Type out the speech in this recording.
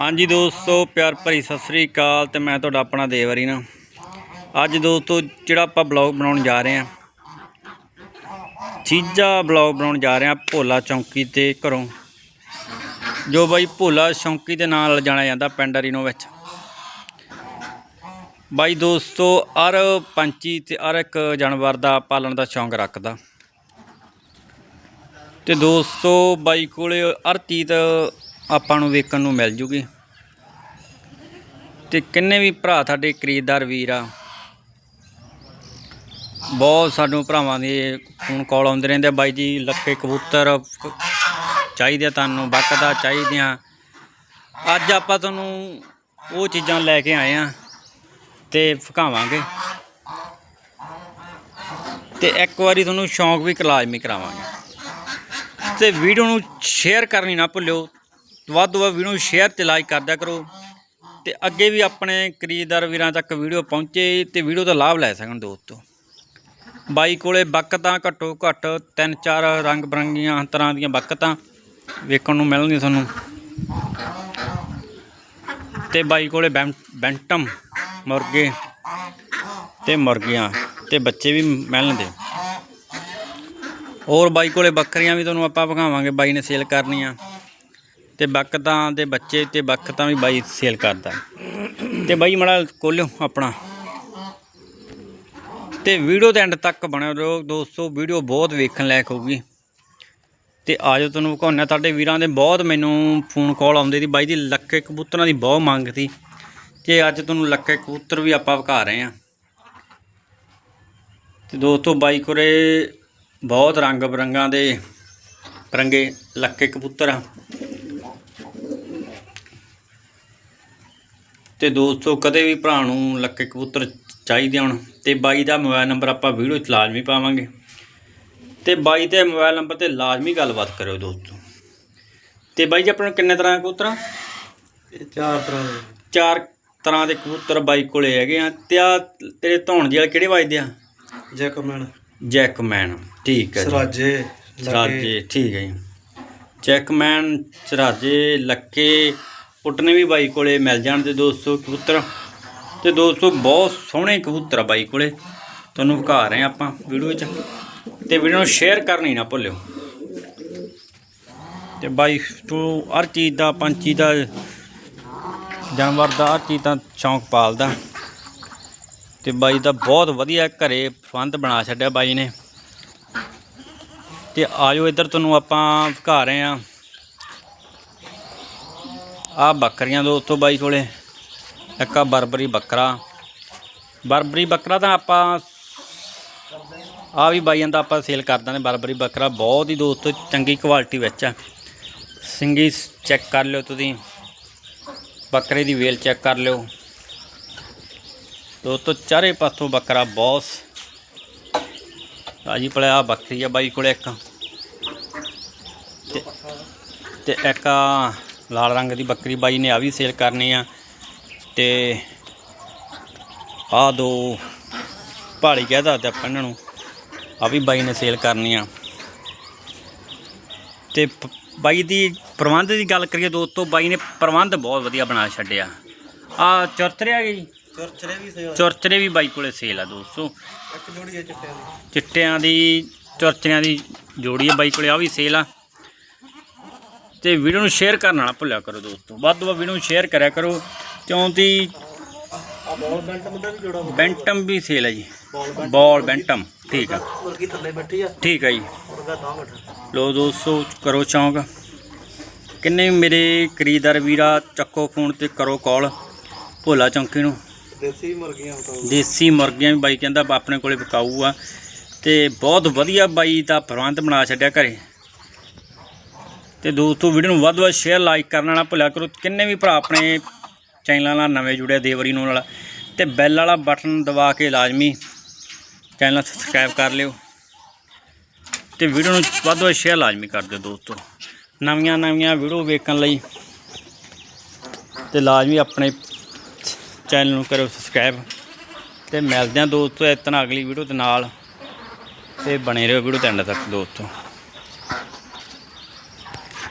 ਹਾਂਜੀ ਦੋਸਤੋ, ਪਿਆਰ ਭਰੀ ਸਤਿ ਸ੍ਰੀ ਅਕਾਲ ਤੇ ਮੈਂ ਤੁਹਾਡਾ ਆਪਣਾ ਦੇਵਰੀ ਨਾ ਅੱਜ ਦੋਸਤੋ, ਜਿਹੜਾ ਆਪਾਂ ਬਲੌਗ ਬਣਾਉਣ ਜਾ ਰਹੇ ਹਾਂ, ਚੀਜ਼ਾ ਬਲੌਗ ਬਣਾਉਣ ਜਾ ਰਹੇ ਹਾਂ ਭੋਲਾ ਚੌਂਕੀ ਤੇ ਘਰੋਂ। ਜੋ ਬਾਈ ਭੋਲਾ ਚੌਂਕੀ ਦੇ ਨਾਲ ਜਾਣਿਆ ਜਾਂਦਾ ਪਿੰਡ ਰੀਨੋ ਵਿੱਚ। ਬਾਈ ਦੋਸਤੋ, ਹਰ ਪੰਛੀ ਤੇ ਹਰ ਇੱਕ ਜਾਨਵਰ ਦਾ ਪਾਲਣ ਦਾ ਸ਼ੌਂਕ ਰੱਖਦਾ। ਤੇ ਦੋਸਤੋ, ਬਾਈ ਕੋਲੇ ਹਰ ਚੀਜ਼ ਆਪਾਂ ਨੂੰ ਵੇਖਣ ਨੂੰ ਮਿਲ ਜੂਗੀ। ਤੇ ਕਿੰਨੇ ਵੀ ਭਰਾ ਸਾਡੇ ਖਰੀਦਦਾਰ ਵੀਰ ਆ। ਬਹੁਤ ਸਾਨੂੰ ਭਰਾਵਾਂ ਦੇ ਫੋਨ ਕਾਲ ਆਉਂਦੇ ਰਹਿੰਦੇ ਆ, ਬਾਈ ਜੀ ਲੱਖੇ ਕਬੂਤਰ ਚਾਹੀਦੇ ਆ ਤੁਹਾਨੂੰ ਬੱਕਦਾ ਚਾਹੀਦੀਆਂ ਅੱਜ ਆਪਾਂ ਤੁਹਾਨੂੰ ਉਹ ਚੀਜ਼ਾਂ ਲੈ ਕੇ ਆਏ ਆ ਤੇ ਫਕਾਵਾਂਗੇ ਤੇ ਇੱਕ ਵਾਰੀ ਤੁਹਾਨੂੰ ਸ਼ੌਂਕ ਵੀ ਲਾਜ਼ਮੀ ਕਰਾਵਾਂਗੇ। ਤੇ ਵੀਡੀਓ ਨੂੰ ਸ਼ੇਅਰ ਕਰਨੀ ਨਾ ਭੁੱਲਿਓ। ਵੱਧ ਤੋਂ ਵੱਧ ਵੀਡੀਓ ਨੂੰ ਸ਼ੇਅਰ ਤੇ ਲਾਈਕ ਕਰਦਿਆ ਕਰੋ ਤੇ ਅੱਗੇ ਵੀ ਆਪਣੇ ਖਰੀਦਦਾਰ ਵੀਰਾਂ ਤੱਕ ਵੀਡੀਓ ਪਹੁੰਚੇ ਤੇ ਵੀਡੀਓ ਦਾ ਲਾਭ ਲੈ ਸਕਣ ਦੋਸਤੋ। ਬਾਈ ਕੋਲੇ ਬੱਕਤਾਂ ਘੱਟੋ ਘੱਟ ਤਿੰਨ ਚਾਰ ਰੰਗ ਬਰੰਗੀਆਂ ਤਰ੍ਹਾਂ ਦੀਆਂ ਬੱਕਤਾਂ ਵੇਖਣ ਨੂੰ ਮਿਲਣਗੀਆਂ ਤੁਹਾਨੂੰ। ਤੇ ਬਾਈ ਕੋਲੇ ਬੈਂ- ਬੈਂਟਮ ਮੁਰਗੇ ਤੇ ਮੁਰਗੀਆਂ ਤੇ ਬੱਚੇ ਵੀ ਮਿਲਣਗੇ। ਹੋਰ ਬਾਈ ਕੋਲੇ ਬੱਕਰੀਆਂ ਵੀ ਤੁਹਾਨੂੰ ਆਪਾਂ ਵਿਖਾਵਾਂਗੇ, ਬਾਈ ਨੇ ਸੇਲ ਕਰਨੀਆਂ। ਤੇ ਬਕਤਾਂ ਦੇ ਬੱਚੇ ਤੇ ਬਕਤਾਂ ਵੀ ਬਾਈ ਸੇਲ ਕਰਦਾ। ਤੇ ਬਾਈ ਮੜਾ ਖੋਲਿਓ ਆਪਣਾ। ਤੇ ਵੀਡੀਓ ਦੇ ਐਂਡ ਤੱਕ ਬਣੇ ਰਹੋ ਦੋਸਤੋ, ਵੀਡੀਓ ਬਹੁਤ ਵੇਖਣ ਲਾਇਕ ਹੋਊਗੀ। ਤੇ ਆਜੋ ਤੁਹਾਨੂੰ ਵਿਖਾਉਂਦੇ ਤੁਹਾਡੇ ਵੀਰਾਂ ਦੇ ਬਹੁਤ ਮੈਨੂੰ ਫੋਨ ਕਾਲ ਆਉਂਦੇ ਸੀ। ਬਾਈ ਦੀ ਲੱਕੇ ਕਬੂਤਰਾਂ ਦੀ ਬਹੁਤ ਮੰਗ ਸੀ। ਤੇ ਅੱਜ ਤੁਹਾਨੂੰ ਲੱਕੇ ਕਬੂਤਰ ਵੀ ਆਪਾਂ ਵਿਖਾ ਰਹੇ ਹਾਂ। ਤੇ ਦੋਸਤੋ, ਬਾਈ ਕੋਲੇ ਬਹੁਤ ਰੰਗ ਬਰੰਗਾਂ ਦੇ ਪਰੰਗੇ ਲੱਕੇ ਕਬੂਤਰ ਤੇ ਦੋਸਤੋ ਕਦੇ ਵੀ ਭਰਾ ਨੂੰ ਲੱਕੇ ਕਬੂਤਰ ਚਾਹੀਦੇ ਹੋਣ ਤੇ ਬਾਈ ਦਾ ਮੋਬਾਈਲ ਨੰਬਰ ਆਪਾਂ ਵੀਡੀਓ 'ਚ ਲਾਜ਼ਮੀ ਪਾਵਾਂਗੇ। ਤੇ ਬਾਈ ਦੇ ਮੋਬਾਈਲ ਨੰਬਰ ਤੇ ਲਾਜ਼ਮੀ ਗੱਲਬਾਤ ਕਰਿਓ ਦੋਸਤੋ। ਤੇ ਬਾਈ ਜੀ ਆਪਣੇ ਕਿੰਨੇ ਤਰ੍ਹਾਂ ਦੇ ਕਬੂਤਰ ਚਾਰ ਤਰ੍ਹਾਂ ਦੇ। ਚਾਰ ਤਰ੍ਹਾਂ ਦੇ ਕਬੂਤਰ ਬਾਈ ਕੋਲੇ ਹੈਗੇ ਆ। ਤੇ ਆ ਤੇਰੇ ਧੌਣ ਜਿਹੇ ਵਾਲੇ ਕਿਹੜੇ ਵੱਜਦੇ ਆ? ਜੈਕਮੈਨ। ਜੈਕਮੈਨ ਠੀਕ ਹੈ ਜੀ। ਸਰਾਜੇ ਸਰਾਜੇ ਠੀਕ ਹੈ ਜੀ। ਚੈਕਮੈਨ ਸਰਾਜੇ ਲੱਕੇ ਪੁੱਟਨੇ ਵੀ ਬਾਈ ਕੋਲੇ ਮਿਲ ਜਾਣ ਤੇ ਦੋਸਤੋ ਕਬੂਤਰ। ਤੇ ਦੋਸਤੋ ਬਹੁਤ ਸੋਹਣੇ ਕਬੂਤਰ ਆ ਬਾਈ ਕੋਲੇ। ਤੁਹਾਨੂੰ ਵਿਖਾ ਰਹੇ ਆ ਆਪਾਂ ਵੀਡੀਓ 'ਚ। ਤੇ ਵੀਡੀਓ ਨੂੰ ਸ਼ੇਅਰ ਕਰਨੀ ਨਾ ਭੁੱਲਿਓ। ਤੇ ਬਾਈ ਤੋਂ ਹਰ ਚੀਜ਼ ਦਾ ਪੰਛੀ ਦਾ, ਜਾਨਵਰ ਦਾ, ਹਰ ਚੀਜ਼ ਦਾ ਸ਼ੌਂਕ ਪਾਲਦਾ। ਤੇ ਬਾਈ ਦਾ ਬਹੁਤ ਵਧੀਆ ਘਰੇ ਫੰਦ ਬਣਾ ਛੱਡਿਆ ਬਾਈ ਨੇ। ਤੇ ਆਜੋ ਇੱਧਰ ਤੁਹਾਨੂੰ ਆਪਾਂ ਵਿਖਾ ਰਹੇ ਆ ਆ ਬੱਕਰੀਆਂ ਦੋਸਤੋ ਬਾਈ ਕੋਲੇ। ਇੱਕ ਆ ਬਰਬਰੀ ਬੱਕਰਾ। ਬਰਬਰੀ ਬੱਕਰਾ ਤਾਂ ਆਪਾਂ ਆ ਵੀ ਬਾਈਆਂ ਦਾ ਆਪਾਂ ਸੇਲ ਕਰ ਦਾਂਗੇ ਬਰਬਰੀ ਬੱਕਰਾ ਬਹੁਤ ਹੀ ਦੋਸਤੋ ਚੰਗੀ ਕੁਆਲਿਟੀ ਵਿੱਚ ਆ। ਸਿੰਗੀ ਚੈੱਕ ਕਰ ਲਿਓ ਤੁਸੀਂ। ਬੱਕਰੇ ਦੀ ਵੇਲ ਚੈੱਕ ਕਰ ਲਿਓ। ਦੋਸਤੋ ਚਾਰੇ ਪਾਸੋਂ ਬੱਕਰਾ ਬਹੁਤ ਆਜੀ ਪਲਿਆ ਬੱਕਰੀ ਆ ਬਾਈ ਕੋਲੇ ਇੱਕ। ਤੇ ਇੱਕ ਲਾਲ ਰੰਗ ਦੀ ਬੱਕਰੀ ਬਾਈ ਨੇ ਆ ਵੀ ਸੇਲ ਕਰਨੀ ਆ। ਤੇ ਆ ਦੋ ਪਹਾੜੀ ਕਹਿਦਾ ਤੇ ਆਪਾਂ ਇਹਨਾਂ ਨੂੰ। ਆ ਵੀ ਬਾਈ ਨੇ ਸੇਲ ਕਰਨੀ ਆ। ਤੇ ਬਾਈ ਦੀ ਪ੍ਰਬੰਧ ਦੀ ਗੱਲ ਕਰੀਏ ਦੋਸਤੋ ਬਾਈ ਨੇ ਪ੍ਰਬੰਧ ਬਹੁਤ ਵਧੀਆ ਬਣਾ ਛੱਡਿਆ। ਆ ਚੁਰਚਰੇ ਆ ਗਈ ਚਰਚਰੇ ਵੀ ਸੇਵਾ ਚੁਰਚਰੇ ਵੀ ਬਾਈ ਕੋਲੇ ਸੇਲ ਆ ਦੋਸਤੋ। ਇੱਕ ਜੋੜੀ ਹੈ ਚਿੱਟਿਆਂ ਦੀ। ਚਿੱਟਿਆਂ ਦੀ ਚੁਰਚਿਆਂ ਦੀ ਜੋੜੀ ਹੈ ਬਾਈ ਕੋਲੇ ਆ ਵੀ ਸੇਲ ਆ। ਤੇ ਵੀਡੀਓ ਨੂੰ ਸ਼ੇਅਰ ਕਰਨਾ ਨਾ ਭੁੱਲਿਆ ਕਰੋ ਦੋਸਤੋ। ਵੱਧ ਤੋਂ ਵੱਧ ਵੀਡੀਓ ਨੂੰ ਸ਼ੇਅਰ ਕਰਿਆ ਕਰੋ। ਕਿਉਂਕਿ ਬੈਂਟਮ ਵੀ ਸੇਲ ਹੈ ਜੀ। ਬਾਲ ਬੈਂਟ ਬਾਲ ਬੈਂਟਮ ਠੀਕ ਆ। ਮੁਰਗੀ ਥੱਲੇ ਬੈਠੀ ਆ ਠੀਕ ਆ ਜੀ। ਮੁਰਗਾ ਤਾਂ ਬੈਠਾ ਲੋ ਦੋਸਤੋ ਕਰੋ ਚੌਂਕ। ਕਿੰਨੇ ਮੇਰੇ ਖਰੀਦਦਾਰ ਵੀਰਾ ਚੱਕੋ ਫੋਨ ਤੇ ਕਰੋ ਕਾਲ ਭੋਲਾ ਚੌਂਕੀ ਨੂੰ। ਦੇਸੀ ਮੁਰਗੀਆਂ ਬਤਾਓ ਦੇਸੀ ਮੁਰਗੀਆਂ ਵੀ ਬਾਈ ਕਹਿੰਦਾ ਆਪਣੇ ਕੋਲੇ ਵਿਕਾਊ ਆ ਤੇ ਬਹੁਤ ਵਧੀਆ ਬਾਈ ਦਾ ਪ੍ਰਬੰਧ ਬਣਾ ਛੱਡਿਆ ਘਰੇ। ਤੇ ਦੋਸਤੋ ਵੀਡੀਓ ਨੂੰ ਵੱਧ ਤੋਂ ਵੱਧ ਸ਼ੇਅਰ ਲਾਈਕ ਕਰਨਾ ਨਾ ਭੁੱਲਿਆ ਕਰੋ। ਕਿੰਨੇ ਵੀ ਭਰਾ ਆਪਣੇ ਚੈਨਲਾਂ ਨਾਲ ਨਵੇਂ ਜੁੜੇ ਦੇਵਰੀ ਨੂੰ ਨਾਲ। ਤੇ ਬੈਲ ਵਾਲਾ ਬਟਨ ਦਬਾ ਕੇ ਲਾਜ਼ਮੀ ਚੈਨਲ ਸਬਸਕ੍ਰਾਈਬ ਕਰ ਲਿਓ। ਤੇ ਵੀਡੀਓ ਨੂੰ ਵੱਧ ਤੋਂ ਵੱਧ ਸ਼ੇਅਰ ਲਾਜ਼ਮੀ ਕਰ ਦਿਓ ਦੋਸਤੋ। ਨਵੀਆਂ ਨਵੀਆਂ ਵੀਡੀਓ ਵੇਖਣ ਲਈ ਤੇ ਲਾਜ਼ਮੀ ਆਪਣੇ ਚੈਨਲ ਨੂੰ ਕਰੋ ਸਬਸਕ੍ਰਾਈਬ ਤੇ ਮਿਲਦੇ ਹਾਂ ਦੋਸਤੋ, ਇਸ ਅਗਲੀ ਵੀਡੀਓ ਦੇ ਨਾਲ। ਤੇ ਬਣੇ ਰਹੋ ਵੀਡੀਓ ਦੇ ਐਂਡ ਤੱਕ ਦੋਸਤੋ।